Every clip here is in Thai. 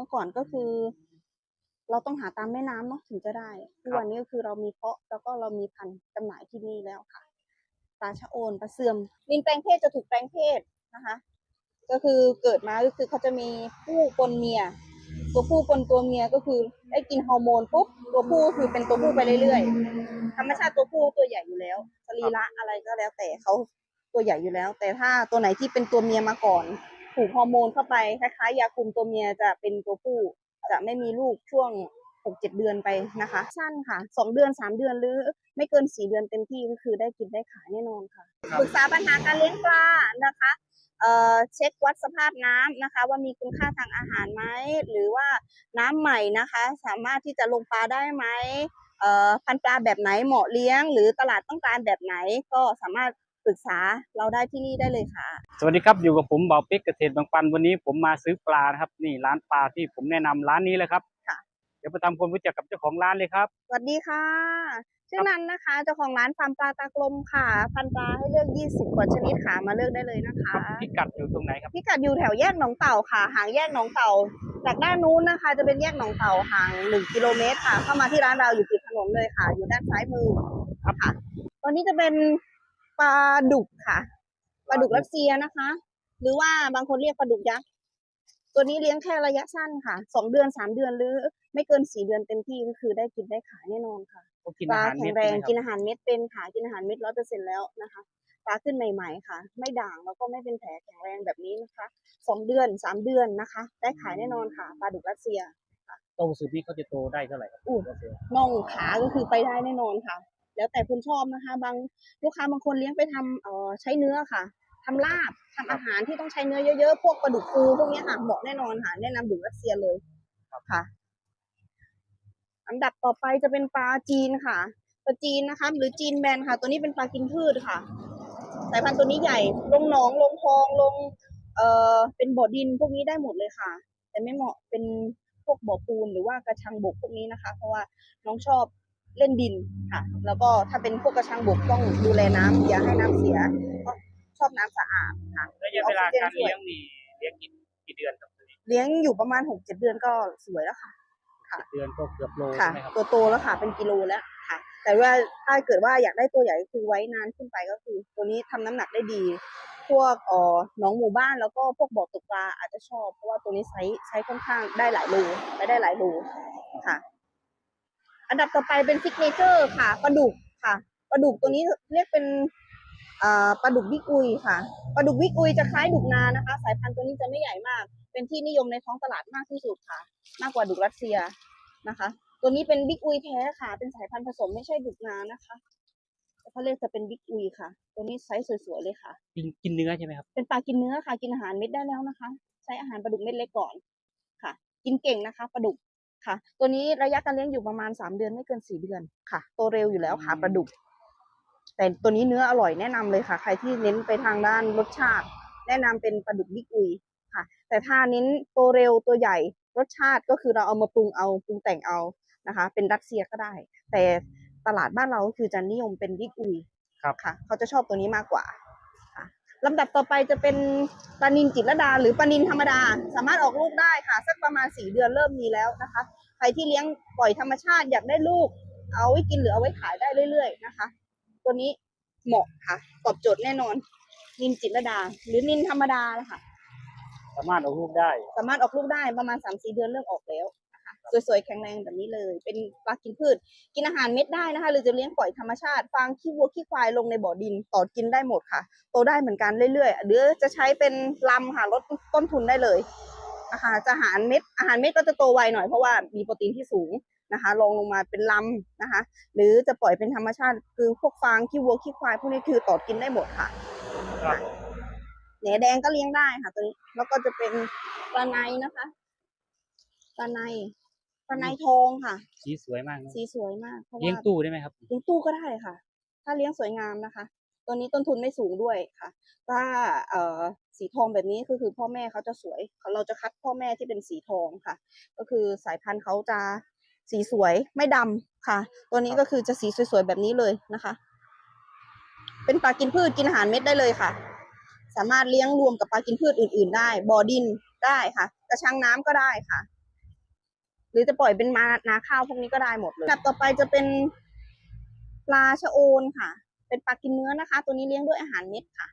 มื่อก่อนก็คือ เราต้องหาตามแม่น้ำเนาะถึงจะได้ทุกวันนี้ก็คือเรามีเพาะแล้วก็เรามีพันธุ์จำหน่ายที่นี่แล้วค่ะปลาชะโอนปลาเสื่อมลิงแปลงเพศจะถูกแปลงเพศนะคะ ก็คือเกิดมาก็คือเขาจะมีผู้ปนเมีย ตัวผู้ปนตัวเมียก็คือได้กินฮอร์โมนปุ๊บตัวผู้ก็คือเป็นตัวผู้ไปเรื่อยๆธรรมชาติตัวผู้ตัวใหญ่อยู่แล้วสรีระอะไรก็แล้วแต่เขาตัวใหญ่อยู่แล้ว แต่ถ้าตัวไหนที่เป็นตัวเมียมาก่อน ถูกฮอร์โมนเข้าไปคล้ายๆยาคุมตัวเมียจะเป็นตัวผู้จะไม่มีลูกช่วงหกเจ็ดเดือนไปนะคะ สั้นค่ะสองเดือนสามเดือนหรือ ไม่เกินสี่เดือนเต็มที่ก็คือได้กินได้ขายแน่นอนค่ะครับปรึกษาปัญหาการเลี้ยงปลานะคะเอ่อเช็ควัดสภาพน้ำนะคะ ว่ามีคุณค่าทางอาหารไหมหรือว่าน้ำใหม่นะคะ สามารถที่จะลงปลาได้ไหมเอ่อพันธุ์ปลาแบบไหนเหมาะเลี้ยง หรือตลาดต้องการแบบไหนก็สามารถ ปรึกษาเราได้ที่นี่ได้เลยค่ะ สวัสดีครับอยู่กับผมเบาปิ๊กเกษตรบางปันวันนี้ผมมาซื้อปลานะครับนี่ร้านปลาที่ผมแนะนำร้านนี้เลยครับค่ะ เดี๋ยวไปทำความรู้จักกับเจ้าของร้านเลยครับ สวัสดีค่ะ ชื่อนันนะคะเจ้าของร้านฟาร์มปลาตากลมค่ะ พันธุ์ปลาให้เลือก 20กว่าชนิดค่ะมาเลือกได้เลยนะคะ พิกัดอยู่ตรงไหนครับพิกัดอยู่แถวแยกหนองเต่าค่ะ ห่างแยกหนองเต่า จากด้านนู้นนะคะ จะเป็นแยกหนองเต่าห่าง 1 กิโลเมตรค่ะ เข้ามาที่ร้านเราอยู่ติดถนนเลยค่ะ อยู่ด้านซ้ายมือครับค่ะ ตอนนี้จะเป็น ปลาดุกค่ะปลาดุกรัสเซียนะคะ หรือว่าบางคนเรียกปลาดุกยักษ์ตัวนี้เลี้ยงแค่ระยะสั้นค่ะสองเดือนสามเดือนหรือ ไม่เกินสี่เดือนเต็มที่ก็คือได้กินได้ขายแน่นอนค่ะก็กินปอาลาหารแข็เม็งดแรงใช่ไหมกินครับอาหารเม็ดเป็นค่ะกินอาหารเม็ดร้อยเปอร์เซ็นแล้วนะคะปลาขึ้นใหม่ ๆ ค่ะ ไม่ด่างแล้วก็ไม่เป็นแผลแข็งแรงแบบนี้นะคะสองเดือนสามเดือนนะคะ ได้ขายแน่นอนค่ะปลาดุกรัสเซียโตสุดนี่เขาจะโตได้เท่าไหร่ครับอู้น่องขาก็คือไปได้แน่นอนค่ะ แล้วแต่คุณชอบนะคะ บางลูกค้าบางคนเลี้ยงไปทำเอ่อใช้เนื้อค่ะทำลาบทำอาหารที่ต้องใช้เนื้อเยอะๆ พวกปลาดุกฟูพวกเนี้ยค่ะเหมาะแน่นอนค่ะ แนะนำดุกรัสเซียเลยค่ะ อันดับต่อไปจะเป็นปลาจีนค่ะ ปลาจีนนะคะ หรือจีนแบนค่ะ ตัวนี้เป็นปลากินพืชค่ะ สายพันธุ์ตัวนี้ใหญ่ ลงหนอง ลงคลอง ลง เอ่อ เป็นบ่อดินพวกนี้ได้หมดเลยค่ะ แต่ไม่เหมาะเป็นพวกบ่อปูนหรือว่ากระชังบกพวกนี้นะคะ เพราะว่าน้องชอบ เล่นดินค่ะ แล้วก็ถ้าเป็นพวกกระชังบกต้องดูแลน้ำอย่าให้น้ำเสียก็ชอบน้ำสะอาดค่ะระยะเวลาการเลี้ยงนี่เลี้ยงกี่กี่เดือนครับตัวนี้เลี้ยงอยู่ประมาณหกเจ็ดเดือนก็สวยแล้วค่ะ เดือนก็เกือบโลค่ะ ใช่ไหมครับตัวโตแล้วค่ะ เป็นกิโลแล้วค่ะ แต่ว่าถ้าเกิดว่าอยากได้ตัวใหญ่ก็คือไว้นานขึ้นไปก็คือ ตัวนี้ทำน้ำหนักได้ดี พวกเอ่อหนองหมู่บ้านแล้วก็พวกบ่อตกปลาอาจจะชอบ เพราะว่าตัวนี้ใช้ใช้ค่อนข้างได้หลายโลไปได้หลายโลค่ะ อันดับต่อไปเป็นซิกเนเจอร์ค่ะปลาดุกค่ะปลาดุกตัวนี้เรียกเป็นอ่าปลาดุกวิกอุยค่ะปลาดุกวิกอุยจะคล้ายดุกนานะคะ สายพันธุ์ตัวนี้จะไม่ใหญ่มาก เป็นที่นิยมในท้องตลาดมากที่สุดค่ะ มากกว่าดุกรัสเซียนะคะ ตัวนี้เป็นบิ๊กอุยแท้ค่ะ เป็นสายพันธุ์ผสมไม่ใช่ดุกนานะคะเขาเรียกจะเป็นบิ๊กอุยค่ะ ตัวนี้ไซส์สวยๆเลยค่ะ กินกินเนื้อใช่ไหมครับ เป็นปลากินเนื้อค่ะ กินอาหารเม็ดได้แล้วนะคะ ใช้อาหารปลาดุกเม็ดเล็กก่อนค่ะ กินเก่งนะคะปลาดุก ค่ะ ตัวนี้ระยะการเลี้ยงอยู่ประมาณสามเดือนไม่เกินสี่เดือนค่ะ โตเร็วอยู่แล้วค่ะอืมปลาดุก แต่ตัวนี้เนื้ออร่อยแนะนำเลยค่ะ ใครที่เน้นไปทางด้านรสชาติ แนะนำเป็นปลาดุกบิ๊กอุยค่ะ แต่ถ้าเน้นโตเร็วตัวใหญ่รสชาติก็คือเราเอามาปรุงเอาปรุงแต่งเอานะคะ เป็นรัสเซียก็ได้ แต่ตลาดบ้านเราก็คือจะนิยมเป็นบิ๊กอุยครับค่ะ เขาจะชอบตัวนี้มากกว่าค่ะ ลำดับต่อไปจะเป็นปลานินจิตรลดา หรือปลานินธรรมดา สามารถออกลูกได้ค่ะ สักประมาณสี่เดือนเริ่มมีแล้วนะคะ ใครที่เลี้ยงปล่อยธรรมชาติอยากได้ลูก เอาไว้กินหรือเอาไว้ขายได้เรื่อย ๆ นะคะ ตัวนี้เหมาะค่ะ ตอบโจทย์แน่นอน นินจิตรลดา หรือนินธรรมดานะคะสามารถเอาลูกได้ สามารถออกลูกได้ประมาณสามสี่เดือนเริ่มออกแล้วนะคะ สวยๆแข็งแรงแบบนี้เลย เป็นปลากินพืช กินอาหารเม็ดได้นะคะ หรือจะเลี้ยงปล่อยธรรมชาติ ฟางขี้วัวขี้ควายลงในบ่อดินต่อกินได้หมดค่ะ โตได้เหมือนกันเรื่อยๆหรือจะใช้เป็นลำค่ะลดต้นทุนได้เลยนะคะจะอาหารเม็ดอาหารเม็ดก็จะโตไวหน่อยเพราะว่ามีโปรตีนที่สูงนะคะลองลงมาเป็นลำนะคะ หรือจะปล่อยเป็นธรรมชาติคือพวกฟางขี้วัวขี้ควายพวกนี้คือต่อกินได้หมดค่ะครับแหนแดงก็เลี้ยงได้ค่ะตัวนี้แล้วก็จะเป็นปลาในนะคะปลาใน ปลาในทองค่ะ สีสวยมากนะสีสวยมากเพราะเลี้ยงว่าตู้ได้ไหมครับ เลี้ยงตู้ก็ได้ค่ะ ถ้าเลี้ยงสวยงามนะคะ ตัวนี้ต้นทุนไม่สูงด้วยค่ะ ถ้าเอ่อสีทองแบบนี้ก็คือพ่อแม่เขาจะสวยเราจะคัดพ่อแม่ที่เป็นสีทองค่ะ ก็คือสายพันธุ์เขาจะสีสวยไม่ดำค่ะ ตัวนี้ก็คือจะสีสวยๆแบบนี้เลยนะคะ เป็นปลากินพืชกินอาหารเม็ดได้เลยค่ะ สามารถเลี้ยงรวมกับปลากินพืชอื่น ๆ ได้บ่อดินได้ค่ะ กระชังน้ำก็ได้ค่ะ หรือจะปล่อยเป็นมานาข้าวพวกนี้ก็ได้หมดเลยแบบต่อไปจะเป็นปลาชะโอนค่ะ เป็นปลากินเนื้อนะคะ ตัวนี้เลี้ยงด้วยอาหารเม็ดค่ะ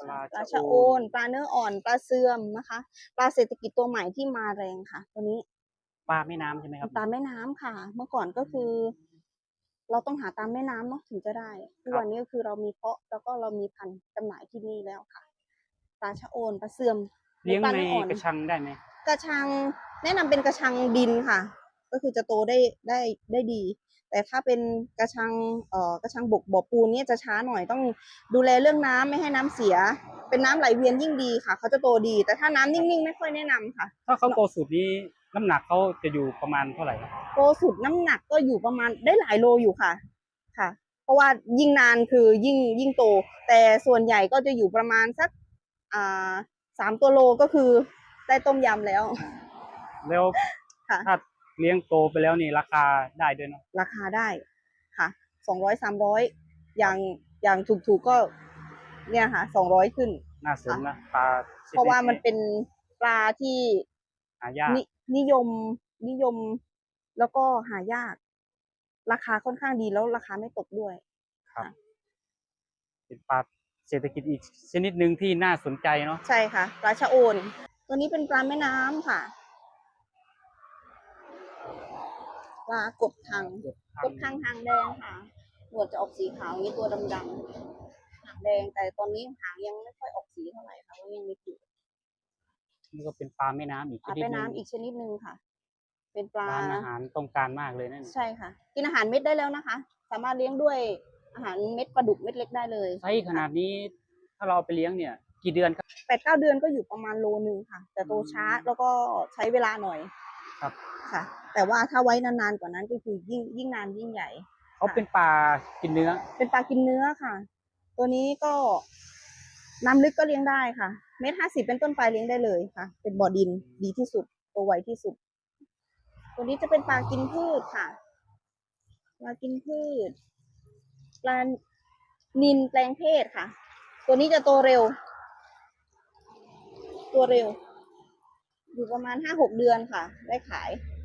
ปลาปลาชะชะโอโอนนปลาเนื้ออ่อนปลาเสื่อมนะคะปลาเศรษฐกิจตัวใหม่ที่มาแรงค่ะ ตัวนี้ปลาแม่น้ำใช่ไหมครับตามแม่น้ำค่ะ เมื่อก่อนก็คือ เราต้องหาตามแม่น้ำเนาะถึงจะได้ทุกวันนี้ก็คือเรามีเพาะแล้วก็เรามีพันธุ์จำหน่ายที่นี่แล้วค่ะปลาชะโอนปลาเสื่อมเลี้ยงปลาในเนื้ออ่อนกระชังได้ไหมกระชัง แนะนำเป็นกระชังดินค่ะ ก็คือจะโตได้ได้ได้ดี แต่ถ้าเป็นกระชังเอ่อกระชังบกบ่อปูนเนี่ยจะช้าหน่อยต้องดูแลเรื่องน้ำไม่ให้น้ำเสีย เป็นน้ำไหลเวียนยิ่งดีค่ะ เขาจะโตดี แต่ถ้าน้ำนิ่งๆ ไม่ค่อยแนะนำค่ะ ถ้าเขาโตสุดนี้น้ำหนักเขาจะอยู่ประมาณเท่าไหร่ครับโตสุดน้ำหนักก็อยู่ประมาณได้หลายโลอยู่ค่ะค่ะ เพราะว่ายิ่งนานคือยิ่งยิ่งโต แต่ส่วนใหญ่ก็จะอยู่ประมาณสักอ่าสามตัวโลก็คือได้ต้มยำแล้ว แล้วค่ะ ถ้าเลี้ยงโตไปแล้วนี่ราคาได้ด้วยเนาะราคาได้ค่ะสองร้อยสามร้อยอย่างอย่างถูกๆก็เนี่ยค่ะสองร้อยขึ้น น่าสนนะปลาชดเพราะว่ามันเป็นปลาที่หายากนินิยมนิยมแล้วก็หายาก ราคาค่อนข้างดีแล้วราคาไม่ตกด้วยเป็นปลาเศรษฐกิจอีกชนิดหนึ่งที่น่าสนใจเนาะใช่ค่ะปลาชะโอน ตัวนี้เป็นปลาแม่น้ำค่ะ ปลากดทางกดทางหางแดงค่ะหัวจะออกสีขาวนี้ตัวดำๆหางแดงแต่ตอนนี้หางยังไม่ค่อยออกสีเท่าไหร่ค่ะเพราะยังไม่กินนี่ก็เป็นปลาแม่น้ำอีกปชลานิดแม่หนึน้ำงอีกชนิดหนึ่งค่ะ เป็นปลา ร้านอาหารต้องการมากเลยนั่นใช่ค่ะ กินอาหารเม็ดได้แล้วนะคะ สามารถเลี้ยงด้วยอาหารเม็ดปลาดุกเม็ดเล็กได้เลยไซส์ขนาดนี้ถ้าเราเอาไปเลี้ยงเนี่ย กี่เดือนครับ แปดเก้าเดือนก็อยู่ประมาณโลนึงค่ะ แต่โตช้าแล้วก็ใช้เวลาหน่อยครับ ค่ะ แต่ว่าถ้าไว้นานๆกว่านั้นก็คือยิ่งยิ่งนานยิ่งใหญ่ เขาเป็นปลากินเนื้อ เป็นปลากินเนื้อค่ะ ตัวนี้ก็น้ำลึกก็เลี้ยงได้ค่ะ เมตรห้าสิบเป็นต้นไปเลี้ยงได้เลยค่ะ เป็นบ่อดินดีที่สุดตัวไวที่สุด ตัวนี้จะเป็นปลากินพืชค่ะ ปลากินพืช ปลานินแปลงเพศค่ะ ตัวนี้จะโตเร็ว ตัวเร็ว อยู่ประมาณห้าหกเดือนค่ะ ได้ขายค่ะ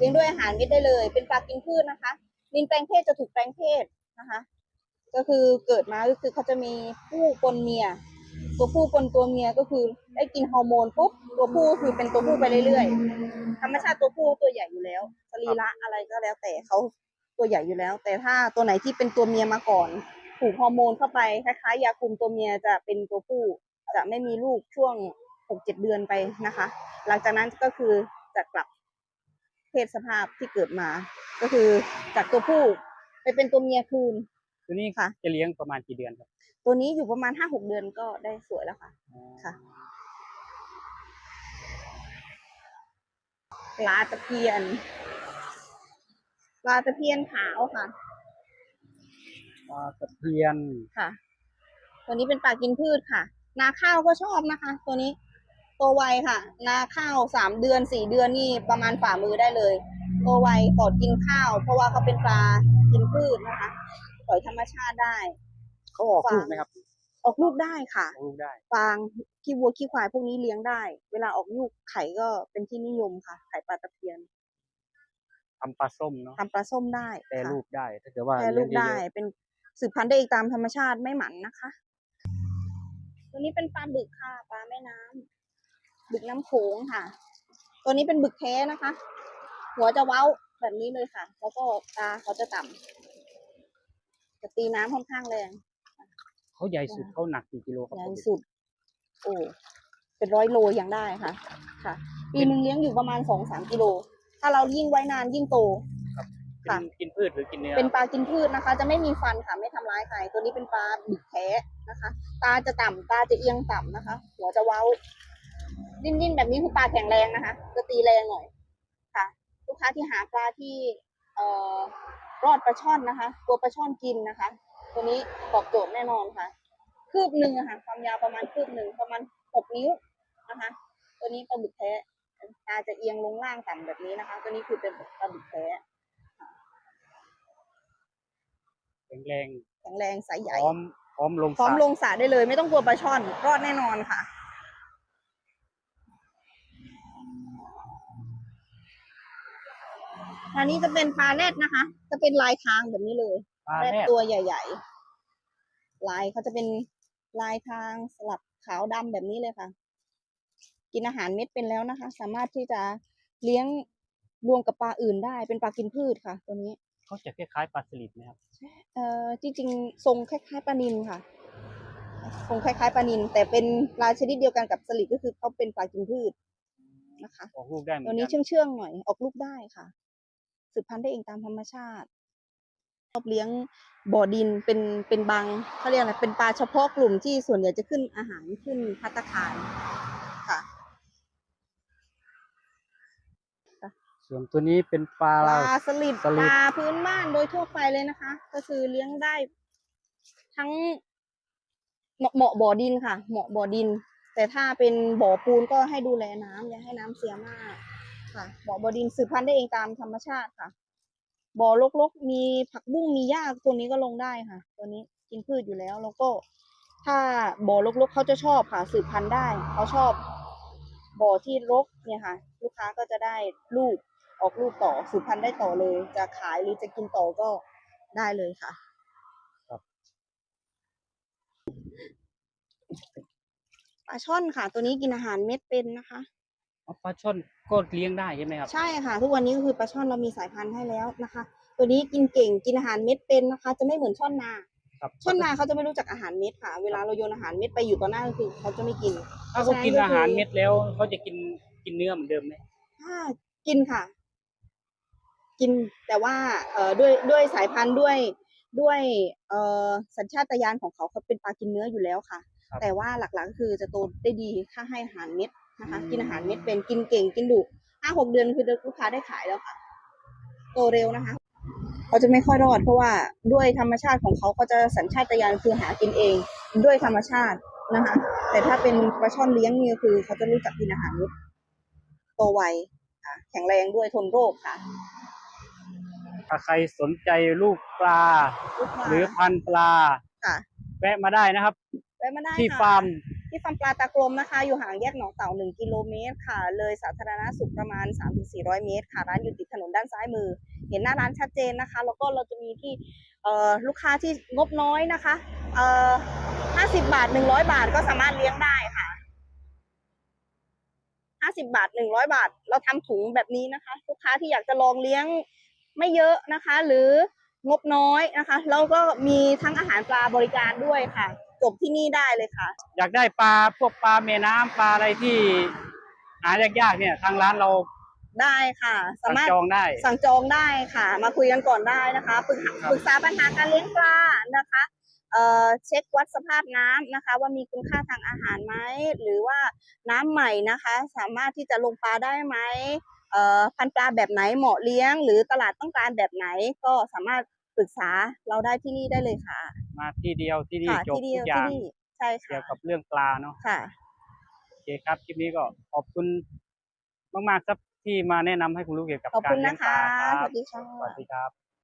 เลี้ยงด้วยอาหารเม็ดได้เลย เป็นปลากินพืชนะคะนินแปลงเพศจะถูกแปลงเพศนะคะ ก็คือเกิดมาก็คือเขาจะมีผู้ปนเมีย ตัวผู้ปนตัวเมียก็คือได้กินฮอร์โมนปุ๊บตัวผู้คือเป็นตัวผู้ไปเรื่อยๆธรรมชาติตัวผู้ตัวใหญ่อยู่แล้วสรีระอะไรก็แล้วแต่เขาตัวใหญ่อยู่แล้ว แต่ถ้าตัวไหนที่เป็นตัวเมียมาก่อนถูกฮอร์โมนเข้าไปคล้ายๆยาคุมตัวเมียจะเป็นตัวผู้จะไม่มีลูกช่วงหกเจ็ดเดือนไปนะคะ หลังจากนั้นก็คือจะกลับ เพศสภาพที่เกิดมา ก็คือจากตัวผู้ไปเป็นตัวเมียคืน ตัวนี้ค่ะ จะเลี้ยงประมาณกี่เดือนครับ ตัวนี้อยู่ประมาณห้าหกเดือนก็ได้สวยแล้วค่ะ ค่ะปลาตะเพียนปลาตะเพียนขาวค่ะปลาตะเพียนค่ะ ตัวนี้เป็นปลากินพืชค่ะ นาข้าวก็ชอบนะคะ ตัวนี้ ตัวไวค่ะ นาข้าวสามเดือนสี่เดือนนี่ประมาณฝ่ามือได้เลย ตัวไวปลอดกินข้าว เพราะว่าเขาเป็นปลากินพืชนะคะปล่อยธรรมชาติได้เขาออกลูกไหมครับ ออกลูกได้ค่ะออกลูกได้ฟางขี้วัวขี้ควายพวกนี้เลี้ยงได้ เวลาออกลูกไข่ก็เป็นที่นิยมค่ะ ไข่ปลาตะเพียนทำปลาส้มเนาะทำปลาส้มได้แปรค่ะรูปได้ถ้าเกิดว่าแปรรูปเลี้ยงได้เยอะเป็นสืบพันธุ์ได้อีกตามธรรมชาติไม่หมันนะคะ ตัวนี้เป็นปลาบึกค่ะ ปลาแม่น้ำ บึกน้ำโขงค่ะ ตัวนี้เป็นบึกแท้นะคะ หัวจะเว้าแบบนี้เลยค่ะ แล้วก็ตาเขาจะต่ำจะตีน้ำค่อนข้างแรงๆเขาใหญ่สุดเขาหนักกี่กิโลครับใหญ่สุด โอ้เป็นร้อยโลยังได้ค่ะ ค่ะ ปีหนึ่งเลี้ยงอยู่ประมาณสองสามกิโล ถ้าเรายิ่งไว้นานยิ่งโตเป็ค่ะนกินพืชหรือกินเนื้อเป็นปลากินพืชนะคะ จะไม่มีฟันค่ะไม่ทำร้ายใครตัวนี้เป็นปลาบึกแท้นะคะ ตาจะต่ำตาจะเอียงต่ำนะคะ หัวจะเว้า ดิ้นๆแบบนี้คือปลาแข็งแรงนะคะจะตีแรงหน่อยค่ะ ลูกค้าที่หาปลาที่เอ่อรอดปลาช่อนนะคะ ตัวปลาช่อนกินนะคะ ตัวนี้ตอบโจทย์แน่นอนค่ะ คืบหนึ่งอะค่ะ ความยาวประมาณคืบหนึ่งประมาณหกนิ้วนะคะ ตัวนี้ปลาบึกแท้ตาจะเอียงลงล่างต่ำแบบนี้นะคะ ตัวนี้คือเป็นปลาบึกแท้แข็งแรงแข็งแรงสายใหพญ่ร้อมพร้อมลงพร้อมสระลงสระได้เลย ไม่ต้องกลัวปลาช่อน รอดแน่นอนค่ะ อันนี้จะเป็นปลาแรดนะคะ จะเป็นลายทางแบบนี้เลยปลาแรดแรดตัวใหญ่ ๆ ลายเขาจะเป็นลายทางสลับขาวดำแบบนี้เลยค่ะ กินอาหารเม็ดเป็นแล้วนะคะ สามารถที่จะเลี้ยงรวมกับปลาอื่นได้ เป็นปลากินพืชค่ะ ตัวนี้เขาจะคล้ายๆปลาสลิดไหมครับเอ่อจริงๆทรงคล้ายๆปลานิลค่ะทรงคล้ายๆปลานิลแต่เป็นปลาชนิดเดียวกันกับสลิดก็คือเขาเป็นปลากินพืชนะคะออกลูกได้เหมือตัวนนี้กันเชื่องๆหน่อยออกลูกได้ค่ะ สืบพันธุ์ได้เองตามธรรมชาติชอบเลี้ยงบ่อดินเป็นเป็นบางเขาเรียกอะไรเป็นปลาเฉพาะกลุ่มที่ส่วนใหญ่จะขึ้นอาหารขึ้นพัตตาคารค่ะ ส่วนตัวนี้เป็นปลาปลาสลิดสลิปดลาพื้นบ้านโดยทั่วไปเลยนะคะ ก็คือเลี้ยงได้ทั้งเหมาะเหมาะบ่อดินค่ะ เหมาะบ่อดิน แต่ถ้าเป็นบ่อปูนก็ให้ดูแลน้ำอย่าให้น้ำเสียมาก ค่ะบ่อบ่อดินสืบพันธุ์ได้เองตามธรรมชาติค่ะ บ่อลกๆมีผักบุ้งมีหญ้าตัวนี้ก็ลงได้ค่ะ ตัวนี้กินพืชอยู่แล้ว แล้วก็ ถ้าบ่อลกๆเขาจะชอบค่ะ สืบพันธุ์ได้เขาชอบ บ่อที่รกเนี่ยค่ะ ลูกค้าก็จะได้ลูกออกลูกต่อสืบพันธุ์ได้ต่อเลย จะขายหรือจะกินต่อก็ได้เลยค่ะครับปลาช่อนค่ะ ตัวนี้กินอาหารเม็ดเป็นนะคะเอา ปลาช่อนก็เลี้ยงได้ใช่ไหมครับ ใช่ค่ะ ทุกวันนี้ก็คือปลาช่อนเรามีสายพันธุ์ให้แล้วนะคะ ตัวนี้กินเก่งกินอาหารเม็ดเป็นนะคะ จะไม่เหมือนช่อนนาครับช่อนนาเขาจะไม่รู้จักอาหารเม็ดค่ะ เวลาเราโยนอาหารเม็ดไปอยู่ต่อหน้าก็คือเขาจะไม่กินถ้าเขากินอาหารเม็ดแล้วเขาจะกินกินเนื้อเหมือนเดิมไหมถ้ากินค่ะ กินแต่ว่าเอ่อด้วยด้วยสายพันธุ์ด้วยด้วยเอ่อสัญชาตญาณของเขาเขาเป็นปลากินเนื้ออยู่แล้วค่ะ แต่ว่าหลักๆก็คือจะโตได้ดีถ้าให้อาหารเม็ด นะคะ กินอาหารเม็ดเป็นกินเก่งกินดุห้าหกเดือนคือลูกค้าได้ขายแล้วค่ะ โตเร็วนะคะเขาจะไม่ค่อยรอดเพราะว่าด้วยธรรมชาติของเขาเขาจะสัญชาตญาณคือหากินเอง ด้วยธรรมชาตินะคะ แต่ถ้าเป็นปลาช่อนเลี้ยงนี่ก็คือเขาจะรู้จักกินอาหารเม็ดโตไวค่ะ แข็งแรงด้วยทนโรคค่ะ ถ้าใครสนใจลูกปลา ลูกค้าหรือพันธุ์ปลาค่ะแวะมาได้นะครับ แวะมาได้ที่ค่ะ ฟาร์ม ที่ฟาร์มปลาตากลมนะคะ อยู่ห่างแยกหนองเต่า 1 กิโลเมตรค่ะ เลยสาธารณสุขประมาณ 3-400 เมตร ค่ะ ร้านอยู่ติดถนนด้านซ้ายมือ เห็นหน้าร้านชัดเจนนะคะ แล้วก็เราจะมีที่ลูกค้าที่งบน้อยนะคะ50 บาท 100 บาทก็สามารถเลี้ยงได้ค่ะ 50 บาท 100 บาท เราทำถุงแบบนี้นะคะ ลูกค้าที่อยากจะลองเลี้ยงไม่เยอะนะคะ หรืองบน้อยนะคะ แล้วก็มีทั้งอาหารปลาบริการด้วยค่ะ จบที่นี่ได้เลยค่ะ อยากได้ปลาพวกปลาแม่น้ำปลาอะไรที่หายากๆเนี่ยทางร้านเราได้ค่ะ สาสั่งมารถจองได้ สั่งจองได้ค่ะ มาคุยกันก่อนได้นะคะปรึกษาครับ ปรึกษาปัญหาการเลี้ยงปลานะคะเอ่อเช็ควัดสภาพน้ำนะคะ ว่ามีคุณค่าทางอาหารไหมหรือว่าน้ำใหม่นะคะ สามารถที่จะลงปลาได้ไหมเอ่อพันธุ์ปลาแบบไหนเหมาะเลี้ยง หรือตลาดต้องการแบบไหนก็สามารถปรึกษาเราได้ที่นี่ได้เลยค่ะ มาที่เดียวที่นี่ค่ะจบที่เดีทุยวกอย่างที่นี่ใช่เกี่ค่ะยวกับเรื่องปลาเนาะค่ะ โอเคครับคลิปนี้ก็ขอบคุณมากๆครับที่มาแนะนำให้คุณรู้เกี่ยวกับขอบกาคุรณเลี้ยนะงปลาคะคสรับวัสดีค่ะ สวัสดีครับ